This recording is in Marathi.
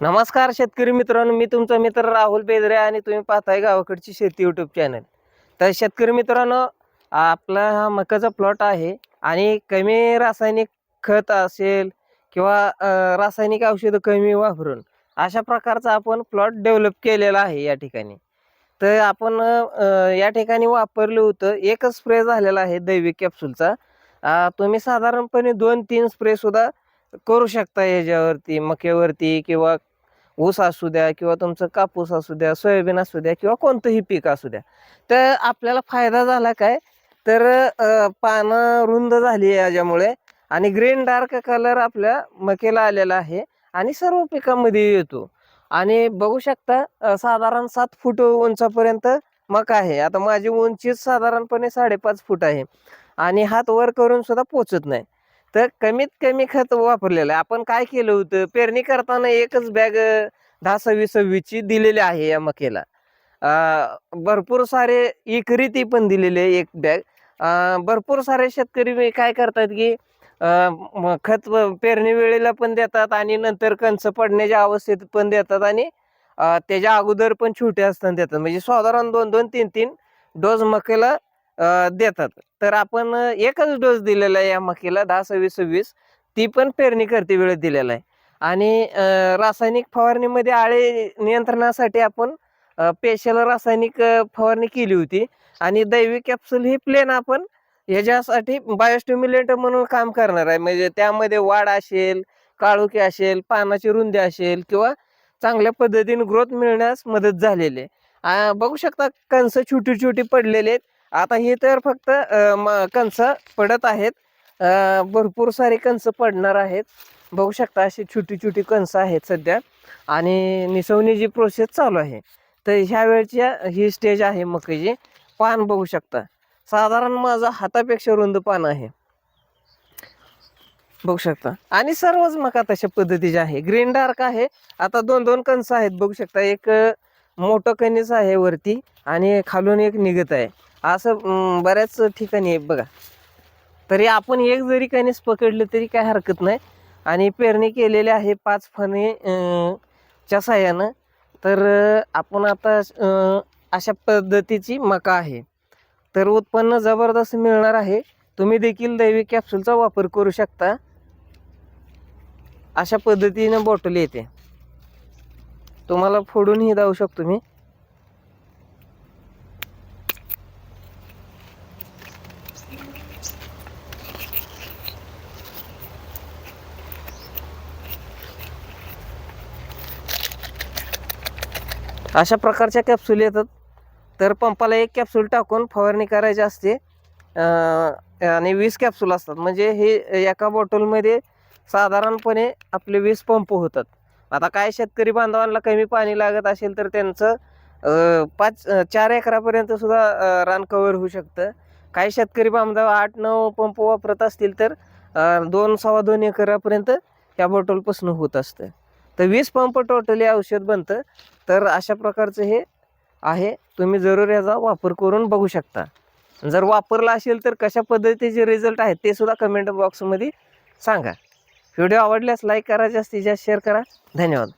नमस्कार शेतकरी मित्रांनो मी तुमचा मित्र राहुल बेदरे आणि तुम्ही पाहताय गावाकडची शेती यूट्यूब चॅनल तर शेतकरी मित्रांनो आपला हा मकाचा प्लॉट आहे आणि कमी रासायनिक खत असेल किंवा रासायनिक औषधं कमी वापरून अशा प्रकारचा आपण प्लॉट डेव्हलप केलेला आहे या ठिकाणी. तर आपण या ठिकाणी वापरलं होतं एकच स्प्रे झालेला आहे दैविक कॅप्सूलचा तुम्ही साधारणपणे दोन तीन स्प्रेसुद्धा करू शकता याच्यावरती मक्यावरती किंवा ऊस असू द्या किंवा तुमचं कापूस असू द्या सोयाबीन असू द्या किंवा कोणतंही पीक असू द्या. तर आपल्याला फायदा झाला काय? तर पानं रुंद झाली याच्यामुळे आणि ग्रीन डार्क कलर आपल्या मकेला आलेला आहे आणि सर्व पिकामध्ये येतो. आणि बघू शकता साधारण सात फूट उंचापर्यंत मका आहे. आता माझी उंचीच साधारणपणे साडेपाच फूट आहे आणि हात वर करून सुद्धा पोचत नाही. तर कमीत कमी खत वापरलेलं आहे. आपण काय केलं होतं? पेरणी करताना एकच बॅग दहा सव्वीस सव्वीसची दिलेली आहे या मकेला. भरपूर सारे एकरी ती पण दिलेली आहे एक बॅग. भरपूर सारे शेतकरी मी काय करतात की खत व- पेरणी वेळेला पण देतात आणि नंतर कंच पडण्याच्या अवस्थेत पण देतात आणि त्याच्या अगोदर पण छोटे असताना देतात. म्हणजे साधारण दोन दोन तीन तीन डोस मकेला देतात. तर आपण एकच डोस दिलेला आहे या मकेला दहा सव्वीस सव्वीस. ती पण पेरणी करते वेळेत दिलेला आहे. आणि रासायनिक फवारणीमध्ये आळे नियंत्रणासाठी आपण पेशल रासायनिक फवारणी केली होती. आणि दैविक कॅप्सूल ही प्लेन आपण ह्याच्यासाठी बायोस्टिम्युलेटर म्हणून काम करणार आहे. म्हणजे त्यामध्ये वाढ असेल काळुकी असेल पानाची रुंदी असेल किंवा चांगल्या पद्धतीने ग्रोथ मिळण्यास मदत झालेली आहे. बघू शकता कंस छोटी छोटी पडलेले आहेत. आता हे तर फक्त म- कंस पडत आहेत. भरपूर सारे कंस पडणार आहेत. बघू शकता अशी छोटी छोटी कंस आहेत सध्या. आणि निसवणीची प्रोसेस चालू आहे. तर ह्या वेळच्या ही स्टेज आहे मकाची पान बघू शकता. साधारण माझा हातापेक्षा रुंद पान आहे. बघू शकता. आणि सर्वच मका तशा पद्धतीचे आहे. ग्रीन डार्क आहे. आता दोन दोन कणसं आहेत. बघू शकता. एक मोठं कणीस आहे वरती आणि खालून एक निघत आहे. असं बऱ्याच ठिकाणी आहे बघा. तरी आपण एक जरी कणीस पकडलं तरी काय हरकत नाही. आणि पेरणी केलेली आहे पाच फणे च्या साह्यानं. तर आपण आता अशा पद्धतीची मका आहे. तर उत्पन्न जबरदस्त मिळणार आहे. तुम्ही देखील दैविक कॅप्सूलचा वापर करू शकता. अशा पद्धतीनं बॉटल येते. तुम्हाला फोडूनही जाऊ शकतो मी. अशा प्रकारच्या कॅप्सूल येतात. तर पंपाला एक कॅप्सूल टाकून फवारणी करायची असते. आणि वीस कॅप्सूल असतात. म्हणजे हे एका बॉटलमध्ये साधारणपणे आपले वीस पंप होतात. आता काय शेतकरी बांधवांना कमी पाणी लागत असेल तर त्यांचं पाच चार एकरापर्यंत सुद्धा रान कव्हर होऊ शकतं. काही शेतकरी बांधव आठ नऊ पंप वापरत असतील तर दोन सव्वा दोन एकरापर्यंत या बॉटलपासून होत असतं. तर वीस पंप टोटली औषध बनतं. तर अशा प्रकारचं हे आहे. तुम्ही जरूर याचा वापर करून बघू शकता. जर वापरला असेल तर कशा पद्धतीचे रिझल्ट आहेत ते सुद्धा कमेंट बॉक्समध्ये सांगा. व्हिडिओ आवडल्यास लाईक करा जास्तीत जास्त शेअर करा. धन्यवाद.